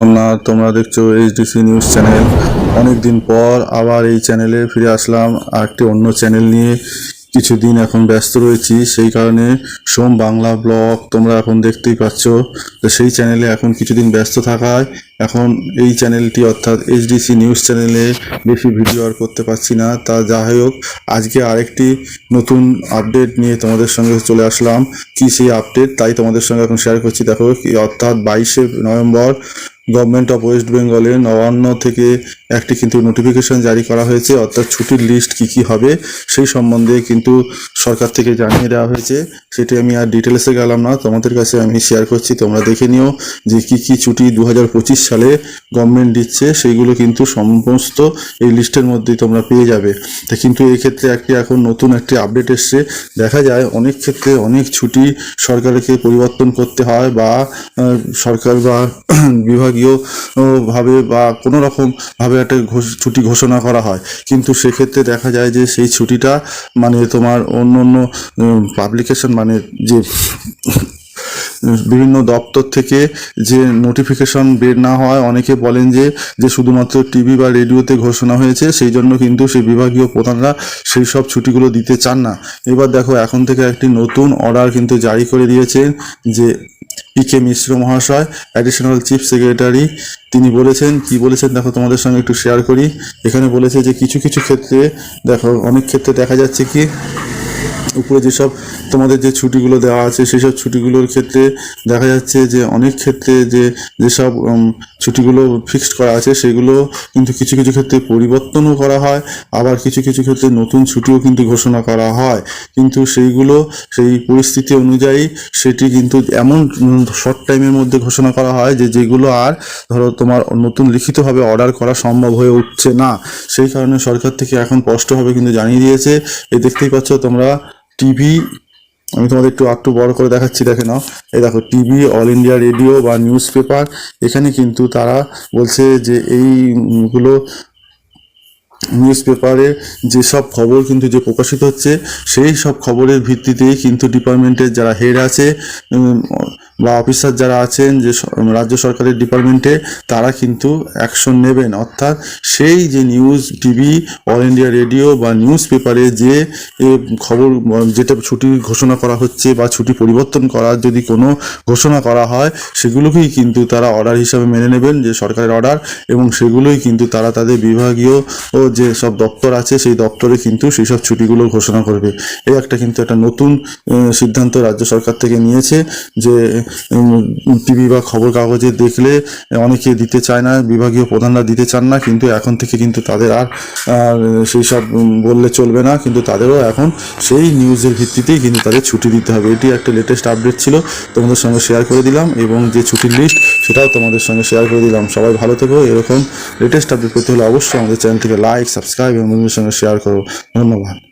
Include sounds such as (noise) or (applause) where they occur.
না, তোমরা দেখছ এইচডিসি নিউজ চ্যানেল অনেক দিন পর আবার এই চ্যানেলে ফিরে আসলাম আর একটি অন্য চ্যানেল নিয়ে। কিছুদিন এখন ব্যস্ত রয়েছি, সেই কারণে সোম বাংলা ব্লগ তোমরা এখন দেখতেই পাচ্ছ। তো সেই চ্যানেলে এখন কিছুদিন ব্যস্ত থাকায় এখন এই চ্যানেলটি অর্থাৎ এইচডিসি নিউজ চ্যানেলে বেশি ভিডিও আর করতে পারছি না। তা যা হোক, আজকে আরেকটি নতুন আপডেট নিয়ে তোমাদের সঙ্গে চলে আসলাম। কি সেই আপডেট তাই তোমাদের সঙ্গে এখন শেয়ার করছি। দেখো অর্থাৎ বাইশে নভেম্বর গভর্নমেন্ট অফ ওয়েস্ট বেঙ্গলের নবান্ন থেকে একটি কিন্তু নোটিফিকেশন জারি করা হয়েছে। অর্থাৎ ছুটির লিস্ট কি কি হবে, সেই সম্বন্ধে কিন্তু সরকার থেকে জানিয়ে দেওয়া হয়েছে। সেটি আমি আর ডিটেলসে গেলাম না, তোমাদের কাছে আমি শেয়ার করছি, তোমরা দেখে নিও যে কি কি ছুটি দু হাজার পঁচিশ সালে গভর্নমেন্ট দিচ্ছে, সেইগুলো কিন্তু সমস্ত এই লিস্টের মধ্যেই তোমরা পেয়ে যাবে। তা কিন্তু এই ক্ষেত্রে একটি এখন নতুন একটি আপডেট এসছে। দেখা যায় অনেক ক্ষেত্রে অনেক ছুটি সরকারকে পরিবর্তন করতে হয় বা সরকার বা (clears throat) বিভাগীয় আহ, ভাবে বা কোনো রকম ভাবে একটা ছুটি ঘোষণা করা হয়। কিন্তু সেক্ষেত্রে দেখা যায় যে সেই ছুটিটা মানে তোমার অন্য অন্য পাবলিকেশন মানে যে বিভিন্ন দপ্তর থেকে যে নোটিফিকেশন বের না হয় অনেকে বলেন যে যে শুধুমাত্র টিভি বা রেডিওতে ঘোষণা হয়েছে সেই জন্য কিন্তু সেই বিভাগীয় প্রধানরা সেই সব ছুটিগুলো দিতে চান না। এবার দেখো এখন থেকে একটি নতুন অর্ডার কিন্তু জারি করে দিয়েছে যে পি কে মিশ্র মহাশয় অ্যাডিশনাল চিফ সেক্রেটারি তিনি বলেছেন, কি বলেছেন দেখো তোমাদের সঙ্গে একটু শেয়ার করি। এখানে বলেছে যে কিছু কিছু ক্ষেত্রে দেখো, অনেক ক্ষেত্রে দেখা যাচ্ছে কি উপরে যেসব তোমাদের যে ছুটিগুলো দেওয়া আছে সেই সব ছুটিগুলোর ক্ষেত্রে দেখা যাচ্ছে যে অনেক ক্ষেত্রে যে, যেসব ছুটিগুলো ফিক্সড করা আছে, সেগুলো কিন্তু কিছু কিছু ক্ষেত্রে পরিবর্তনও করা হয়, আবার কিছু কিছু ক্ষেত্রে নতুন ছুটিও কিন্তু ঘোষণা করা হয়। কিন্তু সেইগুলো, সেই পরিস্থিতি অনুযায়ী সেটি কিন্তু এমন শর্ট টাইমের মধ্যে ঘোষণা করা হয় যে, যেগুলো আর ধরো তোমার নতুন লিখিতভাবে অর্ডার করা সম্ভব হয়ে উঠছে না। সেই কারণে সরকার থেকে এখন স্পষ্টভাবে কিন্তু জানিয়ে দিয়েছে। এই দেখতেই পাচ্ছ তোমরা টিভি আমি তোমাদের একটু একটু বড় করে দেখাচ্ছি, দেখে নাও। এই দেখো টিভি অল ইন্ডিয়া রেডিও বা নিউজ পেপার এখানে কিন্তু তারা বলছে যে এইগুলো নিউজ পেপারে যেসব খবর কিন্তু যে প্রকাশিত হচ্ছে, সেই সব খবরের ভিত্তিতেই কিন্তু ডিপার্টমেন্টের যারা হেড আছে বা অফিসার যারা আছেন যে রাজ্য সরকারের ডিপার্টমেন্টে, তারা কিন্তু অ্যাকশন নেবেন। অর্থাৎ সেই যে news TV all India radio বা নিউজ পেপারে যে খবর যেটা ছুটি ঘোষণা করা হচ্ছে বা ছুটি পরিবর্তন করার যদি কোনো ঘোষণা করা হয়, সেগুলোকেই কিন্তু তারা অর্ডার হিসাবে মেনে নেবেন যে সরকারের অর্ডার এবং সেগুলোই কিন্তু তারা তাদের বিভাগীয় ও যে সব দপ্তর আছে, সেই দপ্তরে কিন্তু সেই সব ছুটিগুলো ঘোষণা করবে। এই একটা কিন্তু একটা নতুন সিদ্ধান্ত রাজ্য সরকার থেকে নিয়েছে যে টিভি বা খবর কাগজে দেখলে অনেকে দিতে চায় না, বিভাগীয় প্রধানরা দিতে চান না, কিন্তু এখন থেকে কিন্তু তাদের আর সেই সব বললে চলবে না, কিন্তু তাদেরও এখন সেই নিউজের ভিত্তিতেই কিন্তু তাদের ছুটি দিতে হবে। এটি একটা লেটেস্ট আপডেট ছিল, তোমাদের সঙ্গে শেয়ার করে দিলাম এবং যে ছুটির লিস্ট সেটাও তোমাদের সঙ্গে শেয়ার করে দিলাম। সবাই ভালো থেকো, এরকম লেটেস্ট আপডেট করতে হলে অবশ্যই আমাদের চ্যানেলটিকে লাইক সাবস্ক্রাইব এবং বন্ধুদের সঙ্গে শেয়ার করো। ধন্যবাদ।